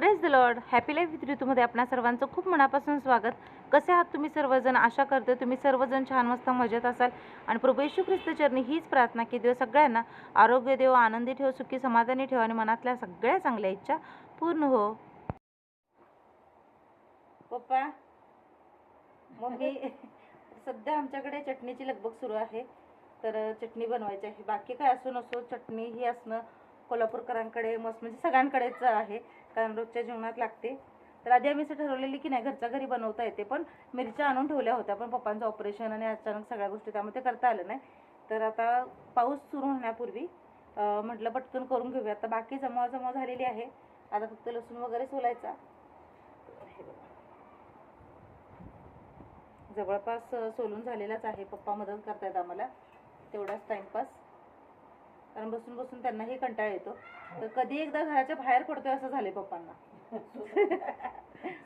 Praise the lord happy life with ऋतूमध्ये आपणा सर्वांचं खूप मनापासून स्वागत. कसे आहात तुम्ही सर्वजण? आशा करते तुम्ही सर्वजण छान मस्त मजेत असाल. आणि प्रभू येशू ख्रिस्त चरणी हीच प्रार्थना की देव सगळ्यांना आरोग्य देव आनंदी ठेव सुखी समाधानी ठेव आणि मनातल्या सगळ्या चांगल्या इच्छा पूर्ण हो. पप्पा मम्मी सध्या आमच्याकडे चटणीची लगबग सुरू आहे. तर चटणी बनवायची आहे. बाकी काय असो नसो चटणी ही असणं कोल्हापूरकरांकडे मस्त म्हणजे सगळ्यांकडेच आहे. कारण रोजच्या जेवणात लागते. तर आधी आम्ही असं ठरवलेली की नाही घरच्या घरी बनवता येते पण मिरच्या आणून ठेवल्या होत्या पण पप्पांचं ऑपरेशन आणि अचानक सगळ्या गोष्टी त्यामुळे ते करता आलं नाही. तर आता पाऊस सुरू होण्यापूर्वी म्हटलं पटकन करून घेऊया. आता बाकी जमा जमा झालेली आहे. आता फक्त लसूण वगैरे सोलायचा. हे जवळपास सोलून झालेलाच आहे. पप्पा मदत करतायत आम्हाला. तेवढाच टाइमपास कारण बसून बसून त्यांनाही कंटाळा येतो. तर कधी एकदा घराच्या बाहेर पडतोय असं झाले पप्पांना.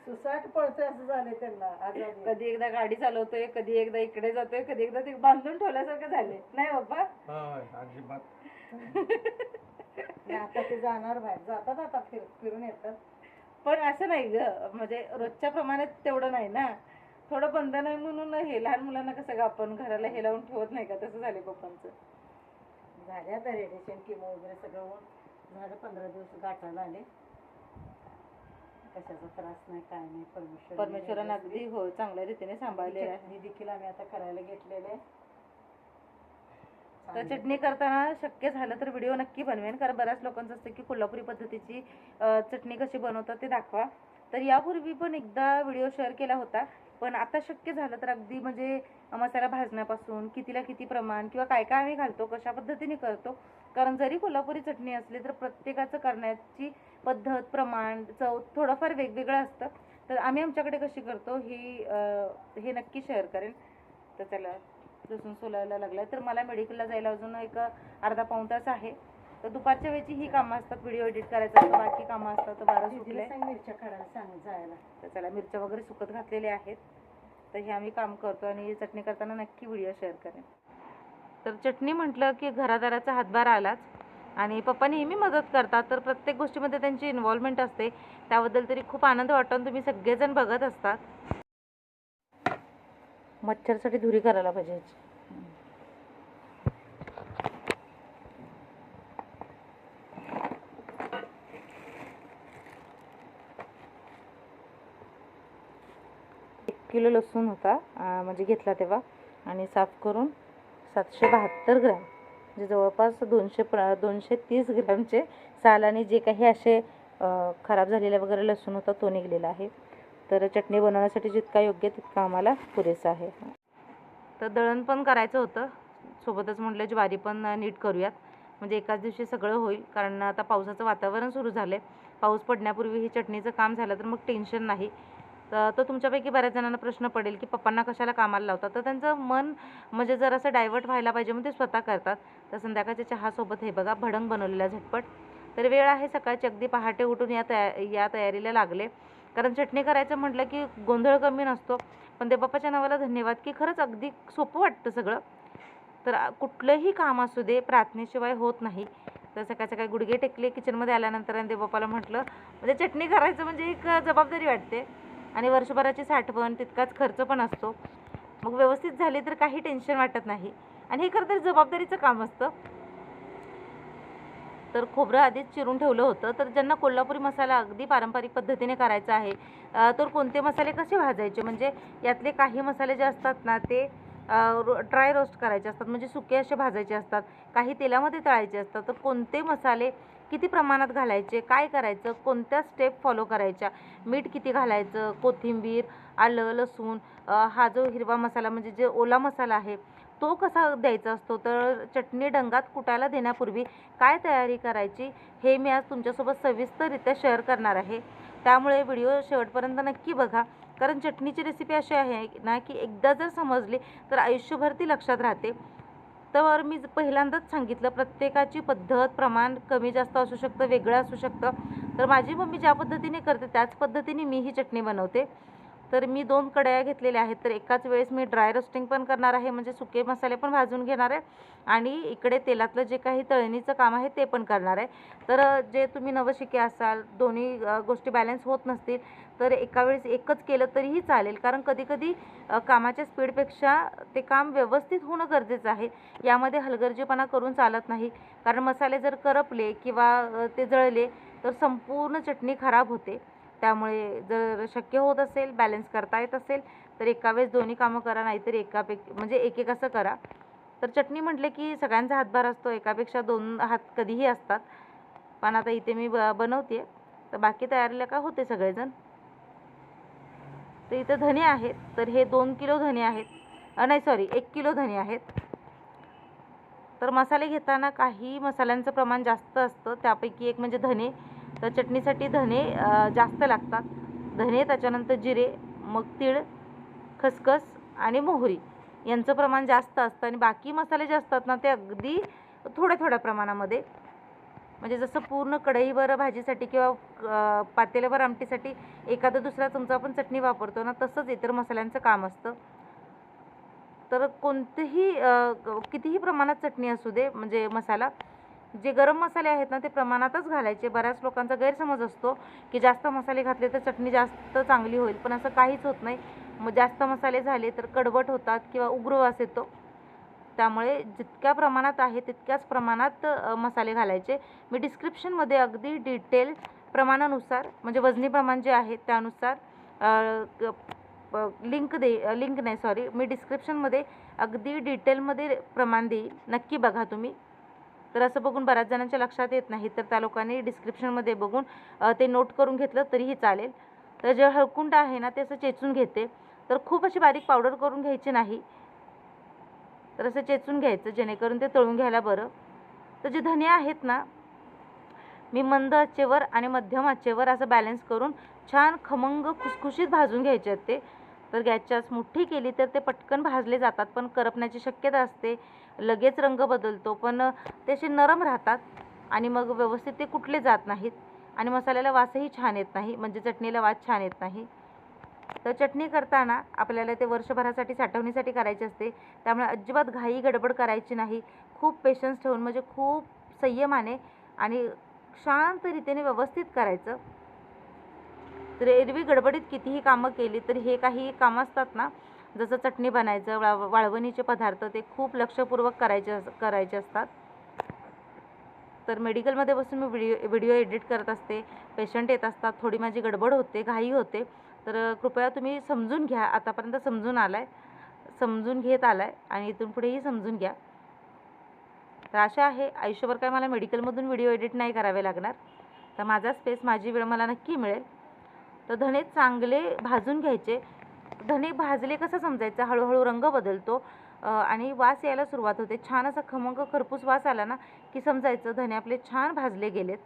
सुसाट पडतंय असं झालंय त्यांना आजारी. कधी एकदा गाडी चालवतोय कधी एकदा इकडे जातोय कधी एकदा ते बांधून ठेवल्यासारखं झाले नाही बाप्पा होय अजिबात. आणि आता ते जाणार बाहेर. जातात आता फिर फिरून येतात. पण असं नाही ग. म्हणजे रोजच्या प्रमाणात तेवढं नाही ना. थोडं बंधन आहे म्हणून हे लहान मुलांना कसं ग आपण घराला हे लावून ठेवत नाही का? तसं झाले पप्पांचं. झाले आता रेडिएशन किमो वगैरे सगळं होऊन. झालं पंधरा दिवस गाठायला आले कशाचा त्रास नाही काय नाही परमेश्वर परमेश्वरानं अगदी हो चांगल्या रीतीने सांभाळले आहे. चटणी देखील आम्ही आता करायला घेतलेले तर चटणी करताना शक्य झालं तर व्हिडिओ नक्की बनवेन. कारण बऱ्याच लोकांचं असतं की कोल्हापुरी पद्धतीची चटणी कशी बनवतात ते दाखवा. तर यापूर्वी पण एकदा व्हिडिओ शेअर केला होता. पण आता शक्य झालं तर अगदी म्हणजे मसाला भाजण्यापासून कितीला किती प्रमाण किंवा काय काय आम्ही घालतो कशा पद्धतीने करतो कारण जरी कोल्हापुरी चटणी असली तर प्रत्येकाचं करण्याची पद्धत प्रमाण चव थोडंफार वेगवेगळं असतं. तर आम्ही आमच्याकडे कशी करतो ही हे नक्की शेअर करेन. तर त्याला लसूण सोलायला लागलाय. तर मला मेडिकलला जायला अजून एक अर्धा पाऊण तास आहे. तर दुपारच्या वेळची ही कामं असतात व्हिडिओ एडिट करायचं असतं बाकी कामं असतात तर बारा मिरच्या काढायला सांग जायला. तर त्याला मिरच्या वगैरे सुकत घातलेल्या आहेत. तर हे आम्ही काम करतो आणि चटणी करताना नक्की व्हिडिओ शेअर करेन. तर चटणी म्हटलं की घरादाराचा हातभार आलाच. आणि पप्पा नेहमी मदत करतात तर प्रत्येक गोष्टीमध्ये त्यांची इन्व्हॉल्वमेंट असते. त्याबद्दल तरी खूप आनंद वाटतो तुम्ही सगळेजण बघत असतात. मच्छरसाठी धुरी करायला पाहिजे ह्याची. एक किलो लसूण होता म्हणजे घेतला तेव्हा. आणि साफ करून सातशे बहात्तर ग्रॅम म्हणजे जवळपास दोनशे प दोनशे तीस ग्रॅमचे साल आणि जे काही असे खराब झालेला वगैरे लसूण होता तो निघलेला आहे. तर चटणी बनवण्यासाठी जितका योग्य तितका आम्हाला पुरेसा आहे. तर दळण पण करायचं होतं. सोबतच म्हटलं ज्वारी पण नीट करूयात. म्हणजे एकाच दिवशी सगळं होईल कारण आता पावसाचं वातावरण सुरू झालं आहे पाऊस पडण्यापूर्वी ही चटणीचं काम झालं तर मग टेन्शन नाही. तर तो तुमच्यापैकी बऱ्याच जणांना प्रश्न पडेल की पप्पांना कशाला कामाला लावतात? तर त्यांचं मन म्हणजे जर असं डायव्हर्ट व्हायला पाहिजे मग ते स्वतः करतात. तर संध्याकाळच्या चहासोबत हे बघा भडंग बनवलेला झटपट. तर वेळ आहे सकाळची अगदी पहाटे उठून या तया या तयारीला लागले. कारण चटणी करायचं म्हटलं की गोंधळ कमी नसतो. पण ते बाप्पाच्या नावाला धन्यवाद की खरंच अगदी सोपं वाटतं सगळं. तर कुठलंही काम असू दे प्रार्थनेशिवाय होत नाही. तर सकाळ सकाळी गुडघे टेकले किचनमध्ये आल्यानंतर आणि ते बाप्पाला म्हटलं म्हणजे चटणी करायचं म्हणजे एक जबाबदारी वाटते. आणि वर्षभराची साठवण तितकाच खर्च पण असतो. मग व्यवस्थित झाली तर काही टेन्शन वाटत नाही. आणि हे खरं तर जबाबदारीचं काम असतं. तर खोबरं आधीच चिरून ठेवलं होतं. तर ज्यांना कोल्हापुरी मसाला अगदी पारंपरिक पद्धतीने करायचा आहे तर कोणते मसाले कसे भाजायचे? म्हणजे यातले काही मसाले जे असतात ना ते ड्राय रोस्ट करायचे असतात. म्हणजे सुके असे भाजायचे असतात. काही तेलामध्ये तळायचे असतात. तर कोणते मसाले किती प्रमाणात घालायचे काय करायचं कोणत्या स्टेप फॉलो करायच्या? मीठ किती घालायचं? कोथिंबीर आलं लसूण हा जो हिरवा मसाला म्हणजे जे ओला मसाला आहे तो कसा द्यायचा असतो? तर चटणी डंगात कुटायला देण्यापूर्वी काय तयारी करायची हे मी आज तुमच्यासोबत सविस्तररित्या शेअर करणार आहे. त्यामुळे व्हिडिओ शेवटपर्यंत नक्की बघा. कारण चटणीची रेसिपी अशी आहे ना की एकदा जर समजली तर आयुष्यभर ती लक्षात राहते. तर मी पहिल्यांदाच सांगितलं प्रत्येकाची पद्धत प्रमाण कमी जास्त असू शकतं वेगळं असू शकतं. तर माझी मम्मी ज्या पद्धतीने करते त्याच पद्धतीने मी ही चटणी बनवते. तर मी दोन कढया घेतलेल्या आहेत तर एकाच वेळेस मी ड्राय रोस्टिंग पण करणार आहे म्हणजे सुके मसाले पण भाजून घेणार आहे. आणि इकडे तेलातलं जे काही तळणीचं काम आहे ते पण करणार आहे. तर जे तुम्ही नवशिके असाल दोन्ही गोष्टी बॅलन्स होत नसतील तर एका वेळेस एकच केलं तरीही चालेल. कारण कधीकधी कामाच्या स्पीडपेक्षा ते काम व्यवस्थित होणं गरजेचं आहे. यामध्ये हलगर्जीपणा करून चालत नाही. कारण मसाले जर करपले किंवा ते जळले तर संपूर्ण चटणी खराब होते. त्यामुळे जर शक्य होत असेल बॅलन्स करता येत असेल तर एका वेळेस दोन्ही कामं करा नाहीतर एकापेक्षा म्हणजे एक एक असं करा. तर चटणी म्हटले की सगळ्यांचा हातभार असतो. एकापेक्षा दोन हात कधीही असतात. पण आता इथे मी ब बनवते तर बाकी तयारीला का होते सगळेजण? तर इथं धने आहेत. तर हे दोन किलो धने आहेत. नाही सॉरी एक किलो धने आहेत. तर मसाले घेताना काही मसाल्यांचं प्रमाण जास्त असतं. त्यापैकी एक म्हणजे धने. तर चटणीसाठी धने जास्त लागतात. धने त्याच्यानंतर जिरे मग तीळ खसखस आणि मोहरी. यांचं प्रमाण जास्त असतं आणि बाकी मसाले जे असतात ना ते अगदी थोड्या थोड्या प्रमाणामध्ये. म्हणजे जसं पूर्ण कढईवर भाजीसाठी किंवा पातेल्यावर आमटीसाठी एखादा दुसरा चमचा आपण चटणी वापरतो ना तसंच इतर मसाल्यांचं काम असतं. तर कोणतेही कितीही प्रमाणात चटणी असू दे म्हणजे मसाला जे गरम मसाले आहेत ना ते प्रमाणातच घालायचे. बऱ्याच लोकांचा गैरसमज असतो की जास्त मसाले घातले तर चटणी जास्त चांगली होईल पण असं काहीच होत नाही. मग जास्त मसाले झाले तर कडवट होतात किंवा उग्र वास येतो. त्यामुळे जितक्या प्रमाणात आहे तितक्याच प्रमाणात मसाले घालायचे. मी डिस्क्रिप्शनमध्ये अगदी डिटेल प्रमाणानुसार म्हणजे वजनी प्रमाण जे आहे त्यानुसार लिंक दे लिंक नाही सॉरी मी डिस्क्रिप्शनमध्ये अगदी डिटेलमध्ये प्रमाण देईल. नक्की बघा तुम्ही. तर असं बघून बऱ्याच जणांच्या लक्षात येत नाही तर त्या लोकांनी डिस्क्रिप्शनमध्ये बघून ते नोट करून घेतलं तरीही चालेल. तर जे हळकुंड आहे ना ते असं चेचून घेते. तर खूप अशी बारीक पावडर करून घ्यायची नाही. तर असं चेचून घ्यायचं जेणेकरून ते तळून घ्यायला बरं. तर जे धने आहेत ना मी मंद आचेवर आणि मध्यम आचेवर असं बॅलन्स करून छान खमंग खुसखुशीत भाजून घ्यायचे आहेत ते. तर गॅसची आच मोठी केली तर ते पटकन भाजले जातात पण करपण्याची शक्यता असते. लगेच रंग बदलतो पण ते असे नरम राहतात आणि मग व्यवस्थित ते कुठले जात नाहीत. आणि मसाल्याला वासही छान येत नाही म्हणजे चटणीला वास छान येत नाही. तर चटणी करताना आपल्याला ते वर्षभरासाठी साठवणीसाठी करायची असते. त्यामुळे अजिबात घाई गडबड करायची नाही. खूप पेशन्स ठेवून म्हणजे खूप संयमाने आणि शांत रीतीने व्यवस्थित करायचं. तर एरवी गडबडीत कितीही कामं केली तर हे काही कामं असतात ना जसं चटणी बनायचं वा वाळवणीचे पदार्थ ते खूप लक्षपूर्वक करायचे अस- करायचे असतात. तर मेडिकलमध्ये बसून मी व्हिडिओ व्हिडिओ एडिट करत असते. पेशंट येत असतात. थोडी माझी गडबड होते घाई होते. तर कृपया तुम्ही समजून घ्या. आतापर्यंत समजून आला आहे समजून घेत आला आहे आणि इथून पुढेही समजून घ्या. तर अशा आहे आयुष्यभर काय मला मेडिकलमधून व्हिडिओ एडिट नाही करावे लागणार. तर माझा स्पेस माझी वेळ मला नक्की मिळेल. तर धणे चांगले भाजून घ्यायचे. धणे भाजले कसं समजायचं? हळूहळू रंग बदलतो. आणि वास यायला सुरुवात होते. छान असा खमंग खरपूस वास आला ना की समजायचं धणे आपले छान भाजले गेलेत.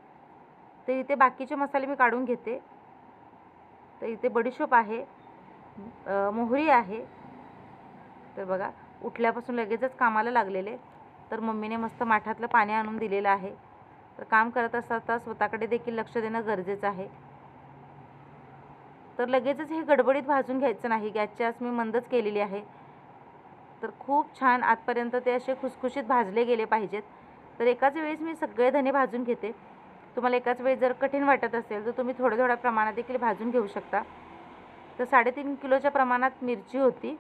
तर इथे बाकीचे मसाले मी काढून घेते. तर इथे बडीशोप आहे मोहरी आहे. तर बघा उठल्यापासून लगेचच कामाला लागलेले. तर मम्मीने मस्त माठातलं पाणी आणून दिलेलं आहे. तर काम करत असता स्वतःकडे देखील लक्ष देणं गरजेचं आहे. तर लगेचच हे गडबडीत भाजून घ्यायचं नाही. गॅसची आस मी मंदच केलेली आहे. तर खूप छान आतपर्यंत ते असे खुसखुशीत भाजले गेले पाहिजेत. तर एकाच वेळेस मी सगळे धने भाजून घेते. तुम्हाला एकाच वेळी जर कठीण वाटत असेल तर तुम्ही थोड्या थोड्या प्रमाणात देखील भाजून घेऊ शकता. तर साडेतीन किलोच्या प्रमाणात मिरची होती.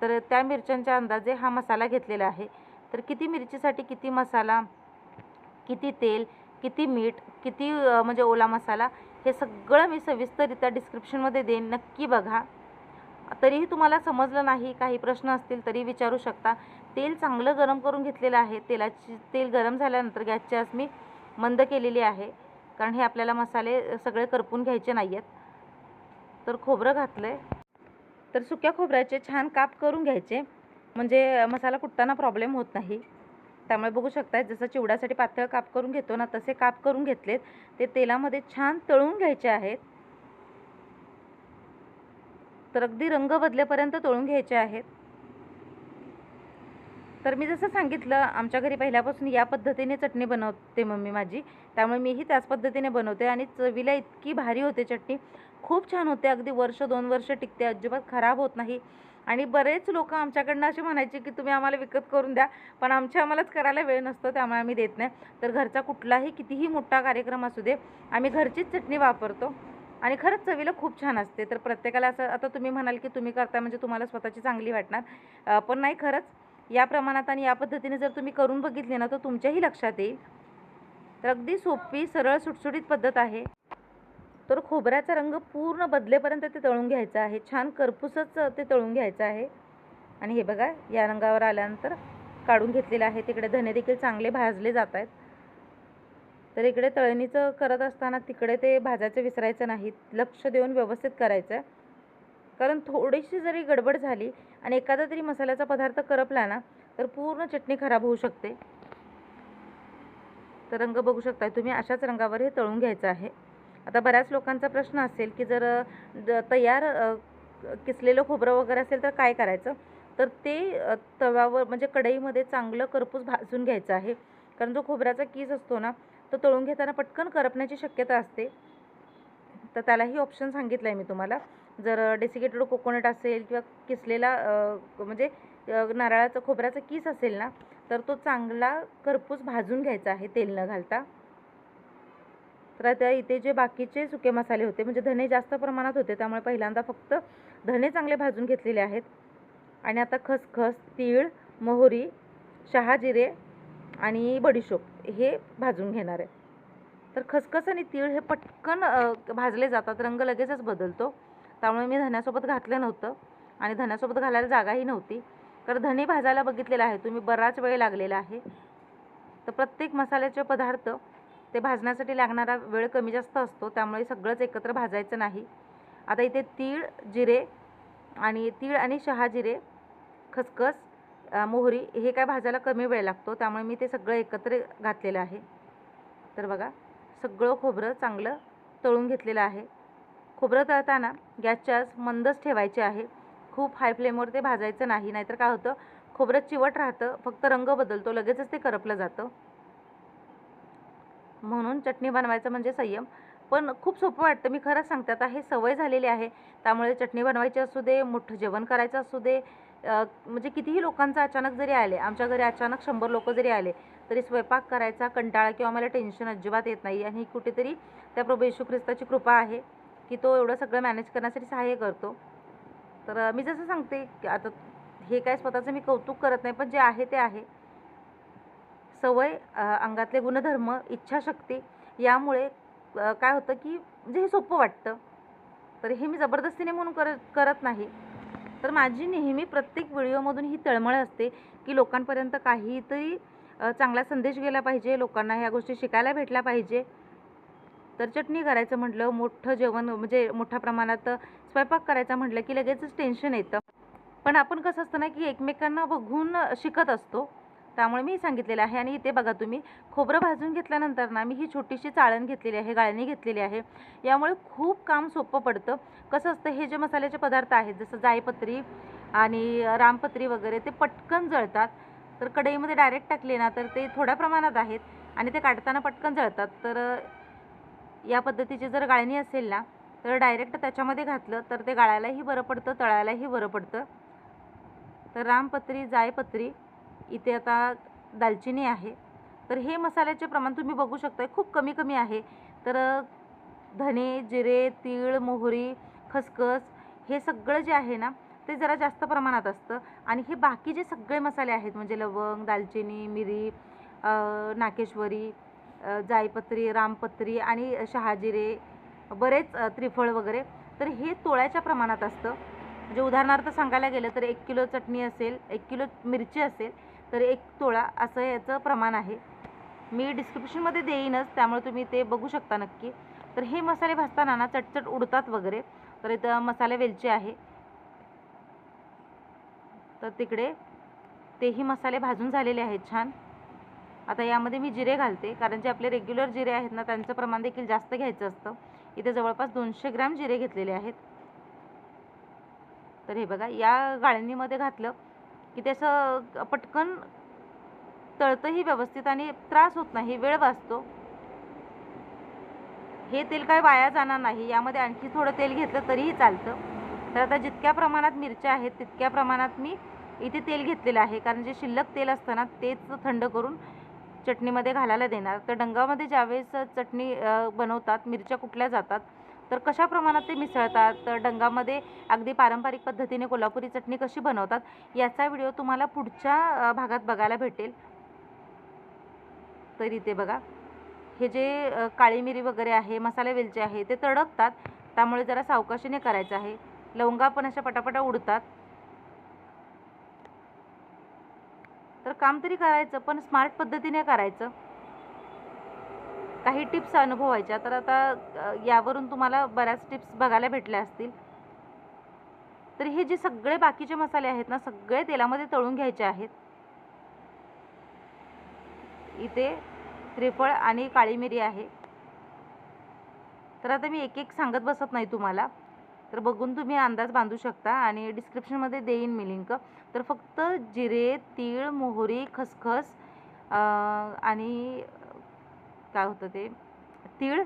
तर त्या मिरच्यांच्या अंदाजे हा मसाला घेतलेला आहे. तर किती मिरचीसाठी किती मसाला किती तेल किती मीठ किती म्हणजे ओला मसाला हे सगळं मी सविस्तररित्या डिस्क्रिप्शनमध्ये देईन. नक्की बघा. तरीही तुम्हाला समजलं नाही काही प्रश्न असतील तरी विचारू शकता. तेल चांगलं गरम करून घेतलेलं आहे. तेलाची तेल गरम झाल्यानंतर गॅसची आस मी मंद केलेली आहे. कारण हे आपल्याला मसाले सगळे करपून घ्यायचे नाही आहेत तर खोबरं घातलं आहे तर सुक्या खोबऱ्याचे छान काप करून घ्यायचे. म्हणजे मसाला कुटताना प्रॉब्लेम होत नाही. त्यामुळे बघू शकताय जसं चिवड्यासाठी पातळ काप करून घेतो ना तसे काप करून घेतलेत. ते तेलामध्ये छान तळून घ्यायचे आहेत. तर अगदी रंग बदलेपर्यंत तळून घ्यायचे आहेत. तर मी जसं सांगितलं आमच्या घरी पहिल्यापासून या पद्धतीने चटणी बनवते मम्मी माझी. त्यामुळे मीही त्याच पद्धतीने बनवते आणि चवीला इतकी भारी होते चटणी. खूप छान होते अगदी वर्ष दोन वर्ष टिकते. अजिबात खराब होत नाही. आणि बरेच लोक आमच्याकडनं असे म्हणायचे की तुम्ही आम्हाला विकत करून द्या. पण आमच्या आम्हालाच करायला वेळ नसतो त्यामुळे आम्ही देत नाही. तर घरचा कुठलाही कितीही मोठा कार्यक्रम असू दे आम्ही घरचीच चटणी वापरतो. आणि खरंच चवीला खूप छान असते. तर प्रत्येकाला असं आता तुम्ही म्हणाल की तुम्ही करता म्हणजे तुम्हाला स्वतःची चांगली वाटणार. पण नाही खरंच. या प्रमाणात आणि या पद्धतीने जर तुम्ही करून बघितले ना तर तुमच्याही लक्षात येईल. तर अगदी सोपी सरळ सुटसुटीत पद्धत आहे. तर खोबऱ्याचा रंग पूर्ण बदलेपर्यंत ते तळून घ्यायचं आहे. छान करपूसच ते तळून घ्यायचं आहे. आणि हे बघा या रंगावर आल्यानंतर काढून घेतलेलं आहे. तिकडे धने देखील चांगले भाजले जात आहेत. तर इकडे तळणीचं करत असताना तिकडे ते भाजायचं विसरायचं नाही. लक्ष देऊन व्यवस्थित करायचं. कारण थोडीशी जरी गडबड झाली आणि एखादा तरी मसाल्याचा पदार्थ करपला ना तर पूर्ण चटणी खराब होऊ शकते. तर रंग बघू शकता तुम्ही अशाच रंगावर हे तळून घ्यायचं आहे. आता बऱ्याच लोकांचा प्रश्न असेल की जर द- तयार किसलेलं खोबरं वगैरे असेल तर काय करायचं? तर ते तव्यावर म्हणजे कढईमध्ये चांगलं करपूस भाजून घ्यायचं आहे. कारण जो खोबऱ्याचा कीस असतो ना तो तळून घेताना पटकन करपण्याची शक्यता असते. तर त्यालाही ऑप्शन सांगितलं आहे मी तुम्हाला. जर डेसिकेटेड कोकोनट असेल किंवा किसलेला म्हणजे नारळाचं खोबऱ्याचा किस असेल ना तर तो चांगला करपूस भाजून घ्यायचा आहे तेल न घालता. तर आता इथे जे बाकीचे सुके मसाले होते म्हणजे धने जास्त प्रमाणात होते त्यामुळे पहिल्यांदा फक्त धने चांगले भाजून घेतलेले आहेत. आणि आता खसखस तीळ मोहरी शहाजिरे आणि बडीशोप हे भाजून घेणार आहे. तर खसखस आणि तीळ हे पटकन भाजले जातात. रंग लगेचच बदलतो. त्यामुळे मी धण्यासोबत घातलं नव्हतं आणि धण्यासोबत घालायला जागाही नव्हती. तर धने भाजायला बघितलेलं आहे. तुम्ही बराच वेळ लागलेला आहे. तर प्रत्येक मसाल्याचे पदार्थ ते भाजण्यासाठी लागणारा वेळ कमी जास्त असतो. त्यामुळे सगळंच एकत्र भाजायचं नाही. आता इथे तीळ जिरे आणि तीळ आणि शहाजिरे खसखस मोहरी हे काय भाजायला कमी वेळ लागतो. त्यामुळे मी ते सगळं एकत्र घातलेलं आहे. तर बघा. सगळं खोबरं चांगलं तळून घेतलेलं आहे. खोबरं तळताना गॅसच्या आस मंदच ठेवायचे आहे. खूप हाय फ्लेमवर ते भाजायचं नाही नाहीतर काय होतं? खोबरं चिवट राहतं फक्त रंग बदलतो लगेचच ते करपलं जातं. म्हणून चटणी बनवायचं म्हणजे संयम. पण खूप सोपं वाटतं मी खरंच सांगते आता हे सवय झालेली आहे. त्यामुळे चटणी बनवायची असू दे मोठं जेवण करायचं असू दे म्हणजे कितीही लोकांचं अचानक जरी आले आमच्या घरी अचानक शंभर लोक जरी आले तरी स्वयंपाक करायचा कंटाळा किंवा मला टेन्शन अजिबात येत नाही. आणि कुठेतरी त्या प्रभू येशू ख्रिस्ताची कृपा आहे की तो एवढं सगळं मॅनेज करण्यासाठी सहाय्य करतो. तर मी जसं सांगते की आता हे काय स्वतःचं मी कौतुक करत नाही पण जे आहे ते आहे. सवय अंगातले गुणधर्म इच्छाशक्ती यामुळे काय होतं की म्हणजे हे सोपं वाटतं. तर हे मी जबरदस्तीने म्हणून करत करत नाही. तर माझी नेहमी प्रत्येक व्हिडिओमधून ही तळमळ असते की लोकांपर्यंत काहीतरी चांगला संदेश गेला पाहिजे लोकांना ह्या गोष्टी शिकायला भेटल्या पाहिजे. तर चटणी करायचं म्हटलं मोठं जेवण म्हणजे मोठ्या प्रमाणात स्वयंपाक करायचा म्हटलं की लगेचच टेन्शन येतं. पण आपण कसं असतं ना की एकमेकांना बघून शिकत असतो. त्यामुळे मी सांगितलेलं आहे आणि इथे बघा तुम्ही खोबरं भाजून घेतल्यानंतर ना मी ही छोटीशी चाळण घेतलेली आहे गाळणी घेतलेली आहे. यामुळे खूप काम सोपं पडतं. कसं असतं हे जे मसाल्याचे पदार्थ आहेत जसं जायपत्री आणि रामपत्री वगैरे ते पटकन जळतात. तर कढईमध्ये डायरेक्ट टाकले ना तर ते थोड्या प्रमाणात आहेत आणि ते काढताना पटकन जळतात. तर या पद्धतीची जर गाळणी असेल ना तर डायरेक्ट त्याच्यामध्ये घातलं तर ते गाळायलाही बरं पडतं तळायलाही बरं पडतं. तर रामपत्री जायपत्री इथे आता दालचिनी आहे. तर हे मसाल्याचे प्रमाण तुम्ही बघू शकता खूप कमी कमी आहे. तर धने जिरे तीळ मोहरी खसखस हे सगळं जे आहे ना ते जरा जास्त प्रमाणात असतं. आणि हे बाकी जे सगळे मसाले आहेत म्हणजे लवंग दालचिनी मिरी नाकेश्वरी जायपत्री रामपत्री आणि शहाजिरे बरेच त्रिफळ वगैरे तर हे तोळ्याच्या प्रमाणात असतं. म्हणजे उदाहरणार्थ सांगायला गेलं तर एक किलो चटणी असेल एक किलो मिरची असेल तर एक तोळा असं याचं प्रमाण आहे. मी डिस्क्रिप्शनमध्ये देईनच त्यामुळे तुम्ही ते बघू शकता नक्की. तर हे मसाले भाजताना ना चटचट उडतात वगैरे. तर इथं मसाले वेलची आहे. तर तिकडे तेही मसाले भाजून झालेले आहेत छान. आता यामध्ये मी जिरे घालते कारण जे आपले रेग्युलर जिरे आहेत ना त्यांचं प्रमाण देखील जास्त घ्यायचं असतं. इथे जवळपास दोनशे ग्रॅम जिरे घेतलेले आहेत. तर हे बघा या गाळणीमध्ये घातलं की त्याचं पटकन तळतंही व्यवस्थित आणि त्रास होत नाही वेळ वाचतो. हे तेल काय वाया जाणार नाही यामध्ये आणखी थोडं तेल घेतलं तरीही चालतं. तर आता जितक्या प्रमाणात मिरच्या आहेत तितक्या प्रमाणात मी इथे तेल घेतलेलं आहे. कारण जे शिल्लक तेल असतं ना तेच थंड करून चटणीमध्ये घालायला देणार. तर डंगामध्ये ज्यावेळेस चटणी बनवतात मिरच्या कुठल्या जातात तर कशा प्रमाणात ते मिसळतात? तर डंगामध्ये अगदी पारंपरिक पद्धतीने कोल्हापुरी चटणी कशी बनवतात याचा व्हिडिओ तुम्हाला पुढच्या भागात बघायला भेटेल. तर इथे बघा. हे जे काळी मिरी वगैरे आहे मसाले वेलचे आहे ते तडकतात. त्यामुळे जरा सावकाशीने करायचं आहे. लवंगा पण अशा पटापटा उडतात. तर काम तरी करायचं पण स्मार्ट पद्धतीने करायचं. काही टिप्स अनुभवायच्या तर आता यावरून तुम्हाला बऱ्याच टिप्स बघायला भेटल्या असतील. तर हे जे सगळे बाकीचे मसाले आहेत ना सगळे तेलामध्ये तळून घ्यायचे आहेत. इथे त्रिफळ आणि काळी मिरी आहे. तर आता मी एक एक सांगत बसत नाही तुम्हाला. तर बघून तुम्ही अंदाज बांधू शकता आणि डिस्क्रिप्शनमध्ये देईन मी लिंक तर फक्त जिरे तीळ मोहरी खसखस आणि काय होतं ते? तीळ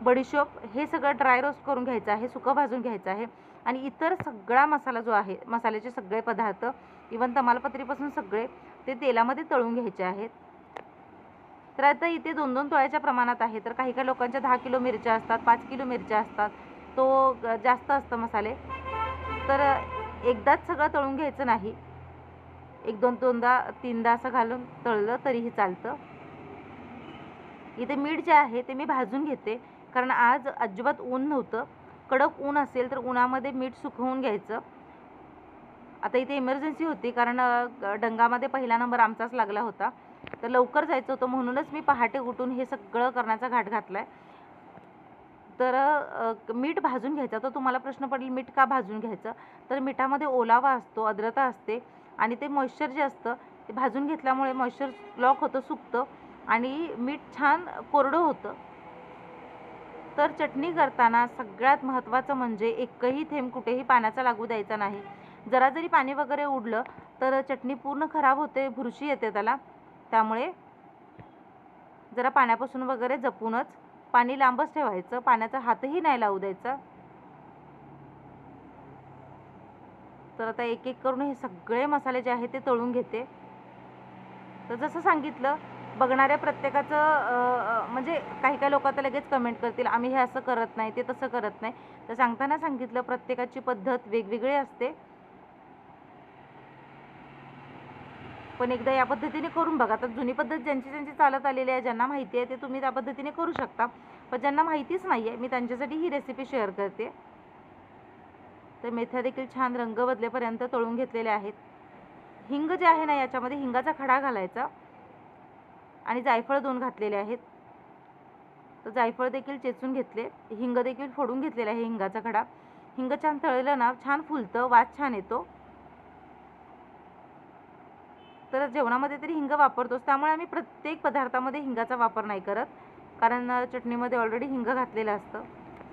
बडीशोप हे सगळं ड्राय रोस्ट करून घ्यायचं आहे सुकं भाजून घ्यायचं आहे. आणि इतर सगळा मसाला जो आहे मसाल्याचे सगळे पदार्थ इवन तमालपत्रीपासून सगळे ते तेलामध्ये तळून घ्यायचे आहेत. तर आता इथे दोन दोन तोळ्याच्या प्रमाणात आहे. तर काही काही लोकांच्या दहा किलो मिरच्या असतात पाच किलो मिरच्या असतात. तो ग- जास्त असतं मसाले. तर एकदाच सगळं तळून घ्यायचं नाही. एक दोन दोनदा तीनदा असं घालून तळलं तरीही चालतं. इथे मीठ जे आहे ते मी भाजून घेते. कारण आज अजिबात ऊन नव्हतं. कडक ऊन असेल तर उन्हामध्ये मीठ सुकवून घ्यायचं. आता इथे इमर्जन्सी होती कारण डंगामध्ये पहिला नंबर आमचाच लागला होता. तर लवकर जायचं होतं म्हणूनच मी पहाटे उठून हे सगळं करण्याचा घाट घातला आहे तर मीठ भाजून घ्यायचं. तर तुम्हाला प्रश्न पडेल मीठ का भाजून घ्यायचं? तर मिठामध्ये ओलावा असतो आर्द्रता असते आणि ते मॉइश्चर जे असतं ते भाजून घेतल्यामुळे मॉइश्चर लॉक होतं सुकतं आणि मीठ छान कोरडं होतं. तर चटणी करताना सगळ्यात महत्त्वाचं म्हणजे एकही थेंब कुठेही पाण्याचा लागू द्यायचा नाही. जरा जरी पाणी वगैरे उडलं तर चटणी पूर्ण खराब होते बुरशी येते त्याला. त्यामुळे जरा पाण्यापासून वगैरे जपूनच पाणी लांबच ठेवायचं पाण्याचा हातही नाही लावू द्यायचा. तर आता एक एक करून हे सगळे मसाले जे आहेत ते तळून घेते. तर जसं सांगितलं बघणाऱ्या प्रत्येकाचं म्हणजे काही काही लोक आता लगेच कमेंट करतील आम्ही हे असं करत नाही ते तसं करत नाही. तर सांगताना सांगितलं प्रत्येकाची पद्धत वेगवेगळी असते. पण एकदा या पद्धतीने करून बघा. तर जुनी पद्धत ज्यांची ज्यांची चालत आलेली आहे ज्यांना माहिती आहे ते तुम्ही त्या पद्धतीने करू शकता. पण ज्यांना माहितीच नाही आहे मी त्यांच्यासाठी ही रेसिपी शेअर करते. तर मेथ्या देखील छान रंग बदलेपर्यंत तळून घेतलेले आहेत. हिंग जे आहे ना याच्यामध्ये हिंगाचा खडा घालायचा आणि जायफळ दोन घातलेले आहेत. तर जायफळ देखील चेचून घेतले. हिंग देखील फोडून घेतलेले आहे हिंगाचा खडा. हिंग छान तळलं ना छान फुलतं वास छान येतो. तर जेवणामध्ये तरी हिंग वापरतोच. त्यामुळे आम्ही प्रत्येक पदार्थामध्ये हिंगाचा वापर नाही करत. कारण चटणीमध्ये ऑलरेडी हिंग घातलेलं असतं.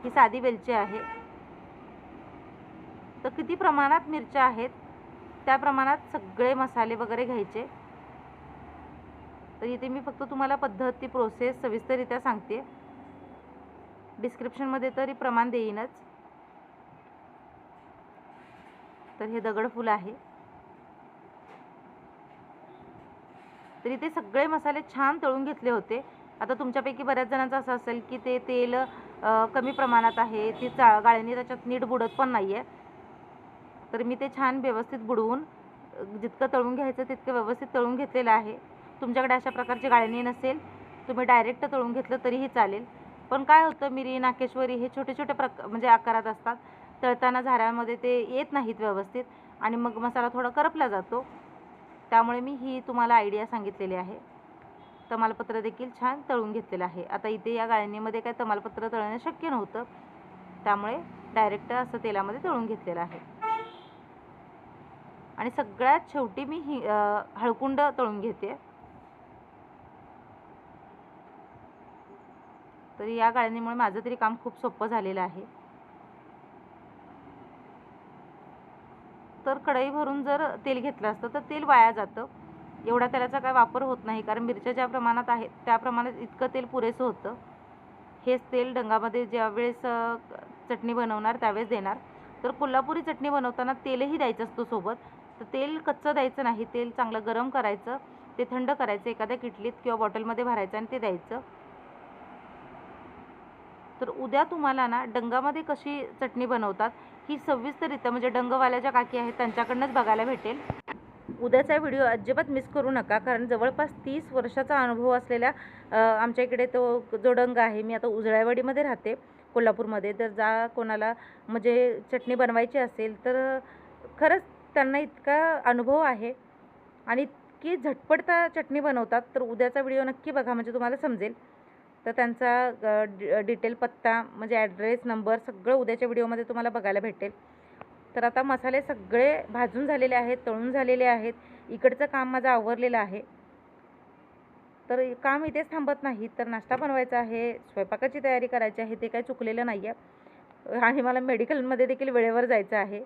ही साधी वेलची आहे. तर किती प्रमाणात मिरच्या आहेत? त्या प्रमाणात सगळे मसाले वगैरे घ्यायचे. तर इथे मी फक्त तुम्हाला पद्धत ती प्रोसेस सविस्तररित्या सांगते. डिस्क्रिप्शनमध्ये तरी प्रमाण देईनच. तर हे दगडफूल आहे. तर इथे सगळे मसाले छान तळून घेतले होते. आता तुमच्यापैकी बऱ्याच जणांचं असं असेल की ते तेल कमी प्रमाणात आहे ती चा गाळणी त्याच्यात नीट बुडत पण नाही आहे तर मी ते छान व्यवस्थित बुडवून जितकं तळून घ्यायचं तितकं व्यवस्थित तळून घेतलेलं आहे. तुमच्याकडे अशा प्रकारची गाळणी नसेल तुम्ही डायरेक्ट तळून घेतलं तरीही चालेल. पण काय होतं मिरी नाकेश्वरी हे छोटे छोटे प्रक म्हणजे आकारात असतात. तळताना झाऱ्यामध्ये ते येत नाहीत व्यवस्थित आणि मग मसाला थोडा करपला जातो. त्यामुळे मी ही तुम्हाला आयडिया सांगितलेली आहे. तमालपत्र देखील छान तळून घेतलेलं आहे. आता इथे या गाळणीमध्ये काय तमालपत्र तळणं शक्य नव्हतं. त्यामुळे डायरेक्ट असं तेलामध्ये तळून घेतलेलं आहे. आणि सगळ्यात शेवटी मी ही हळकुंड तळून घेते. तर या गाळणीमुळे माझं तरी काम खूप सोपं झालेलं आहे. तर कढई भरून जर तेल घेतलं असतं तर तेल वाया जातं. एवढा तेलाचा काय वापर होत नाही कारण मिरच्या ज्या प्रमाणात आहेत त्या प्रमाणात इतकं तेल पुरेसं होतं. हेच तेल डंगामध्ये ज्यावेळेस चटणी बनवणार त्यावेळेस देणार. तर कोल्हापुरी चटणी बनवताना तेलही द्यायचं असतो सोबत. तर तेल कच्चं द्यायचं नाही तेल चांगलं गरम करायचं. ते थंड करायचं एखाद्या किटलीत किंवा बॉटलमध्ये भरायचं आणि ते द्यायचं. तर उद्या तुम्हाला ना डंगामध्ये कशी चटणी बनवतात ही सविस्तरित्या म्हणजे डंगवाल्या ज्या काकी आहेत त्यांच्याकडनंच बघायला भेटेल. उद्याचा व्हिडिओ अजिबात मिस करू नका कारण जवळपास तीस वर्षाचा अनुभव असलेल्या आमच्या इकडे तो जो डंग आहे मी आता उजळ्यावाडीमध्ये राहते कोल्हापूरमध्ये. तर जा कोणाला म्हणजे चटणी बनवायची असेल तर खरंच त्यांना इतका अनुभव आहे आणि इतकी झटपट चटणी बनवतात. तर उद्याचा व्हिडिओ नक्की बघा म्हणजे तुम्हाला समजेल. तर त्यांचा डि डिटेल पत्ता म्हणजे ॲड्रेस नंबर सगळं उद्याच्या व्हिडिओमध्ये तुम्हाला बघायला भेटेल. तर आता मसाले सगळे भाजून झालेले आहेत तळून झालेले आहेत. इकडचं काम माझं आवरलेलं आहे. तर काम इथेच थांबत नाही तर नाश्ता बनवायचा आहे स्वयंपाकाची तयारी करायची आहे ते काही चुकलेलं नाही आहे. आणि मला मेडिकलमध्ये देखील वेळेवर जायचं आहे.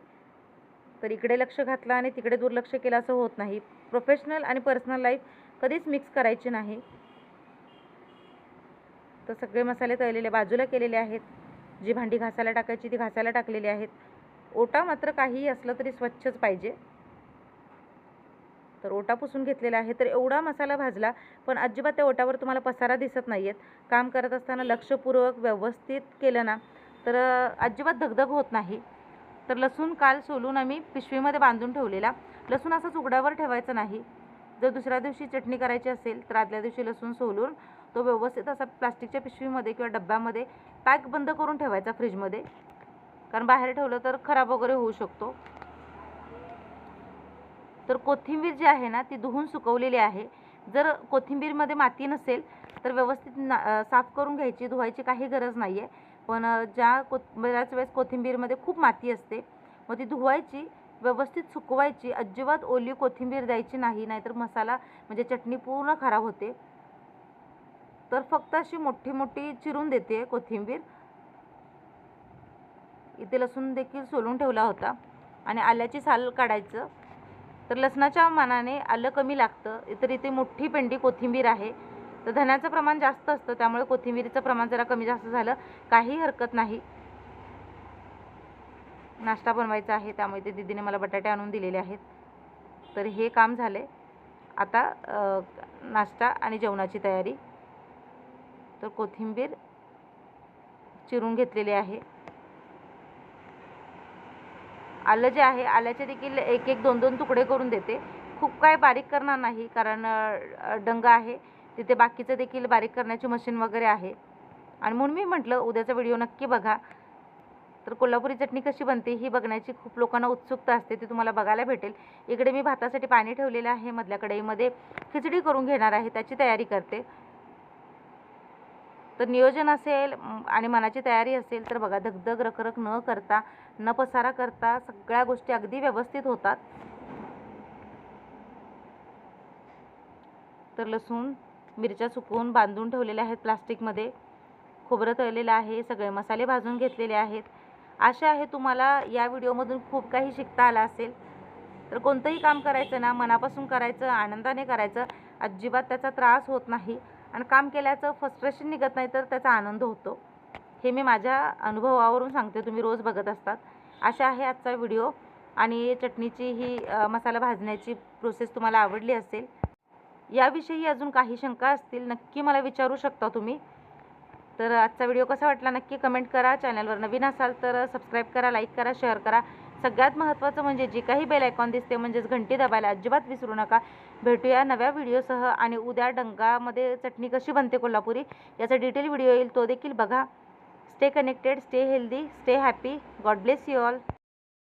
तर इकडे लक्ष घातलं आणि तिकडे दुर्लक्ष केलं असं होत नाही. प्रोफेशनल आणि पर्सनल लाईफ कधीच मिक्स करायची नाही. तर सगळे मसाले तळलेले बाजूला केलेले आहेत. जी भांडी घासायला टाकायची ती घासायला टाकलेली आहेत. ओटा मात्र काहीही असलं तरी स्वच्छच पाहिजे. तर ओटा पुसून घेतलेला आहे. तर एवढा मसाला भाजला पण अजिबात त्या ओटावर तुम्हाला पसारा दिसत नाही आहेत काम करत असताना लक्षपूर्वक व्यवस्थित केलं ना तर अजिबात धगधग होत नाही. तर लसूण काल सोलून आम्ही पिशवीमध्ये बांधून ठेवलेला. लसूण असाच उघड्यावर ठेवायचं नाही. जर दुसऱ्या दिवशी चटणी करायची असेल तर आदल्या दिवशी लसूण सोलून तो व्यवस्थित असा प्लास्टिकच्या पिशवीमध्ये किंवा डब्यामध्ये पॅक बंद करून ठेवायचा फ्रीजमध्ये. कारण बाहेर ठेवलं तर खराब वगैरे होऊ शकतो. तर कोथिंबीर जी आहे ना ती धुवून सुकवलेली आहे. जर कोथिंबीरमध्ये माती नसेल तर व्यवस्थित ना साफ करून घ्यायची धुवायची काही गरज नाही आहे पण ज्या को बऱ्याच वेळेस कोथिंबीरमध्ये खूप माती असते मग ती धुवायची व्यवस्थित सुकवायची अजिबात ओली कोथिंबीर द्यायची नाही नाहीतर मसाला म्हणजे चटणी पूर्ण खराब होते. तर फक्त अशी मोठी मोठी चिरून देते कोथिंबीर. इथे लसूण देखील सोलून ठेवला होता. आणि आल्याची साल काढायचं. तर लसणाच्या मानाने आलं कमी लागतं. तर इथे मोठी पेंडी कोथिंबीर आहे. तर धण्याचं प्रमाण जास्त असतं. त्यामुळे कोथिंबीरीचं प्रमाण जरा कमी जास्त झालं. काही हरकत नाही. नाश्ता बनवायचा आहे. त्यामुळे ते दीदीने मला बटाटे आणून दिलेले आहेत. तर हे काम झाले आता नाश्ता आणि जेवणाची तयारी. तर कोथिंबीर चिरून घेतलेली आहे. आलं जे आहे आल्याचे देखील एक एक दोन दोन तुकडे करून देते. खूप काय बारीक करणार नाही कारण डंग आहे. तिथे बाकीचं देखील बारीक करण्याची मशीन वगैरे आहे. आणि म्हणून मी म्हटलं उद्याचा व्हिडिओ नक्की बघा. तर कोल्हापुरी चटणी कशी बनते ही बघण्याची खूप लोकांना उत्सुकता असते ती तुम्हाला बघायला भेटेल. इकडे मी भातासाठी पाणी ठेवलेलं आहे. मधल्या कढईमध्ये खिचडी करून घेणार आहे त्याची तयारी करते. तर नियोजन असेल आणि मनाची तयारी असेल तर बघा धगधग रखरख न करता न पसारा करता सगळ्या गोष्टी अगदी व्यवस्थित होतात. तर लसूण मिरच्या सुकवून बांधून ठेवलेल्या आहेत प्लास्टिकमध्ये. खोबरं तळलेलं आहे सगळे मसाले भाजून घेतलेले आहेत. आशा आहे तुम्हाला या व्हिडिओमधून खूप काही शिकता आलं असेल. तर कोणतंही काम करायचं ना मनापासून करायचं आनंदाने करायचं अजिबात त्याचा त्रास होत नाही. आणि काम केल्याचं फ्रस्ट्रेशन निघत नाही तर त्याचा आनंद होतो. हे मी माझ्या अनुभवावरून सांगते तुम्ही रोज बघत असतात. अशा आहे आजचा व्हिडिओ आणि चटणीची ही मसाला भाजण्याची प्रोसेस तुम्हाला आवडली असेल याविषयी अजून काही शंका असतील नक्की मला विचारू शकता तुम्ही. तर आजचा व्हिडिओ कसा वाटला नक्की कमेंट करा. चॅनलवर नवीन असाल तर सबस्क्राईब करा लाईक करा शेअर करा. सगळ्यात महत्त्वाचं म्हणजे जी काही बेल आयकॉन दिसते म्हणजेच घंटी दाबायला अजिबात विसरू नका. भेटूया नव्या व्हिडिओसह आणि उद्या डंगामध्ये चटणी कशी बनते कोल्हापुरी याचा डिटेल व्हिडिओ येईल तो देखील बघा. Stay connected stay healthy stay happy God bless you all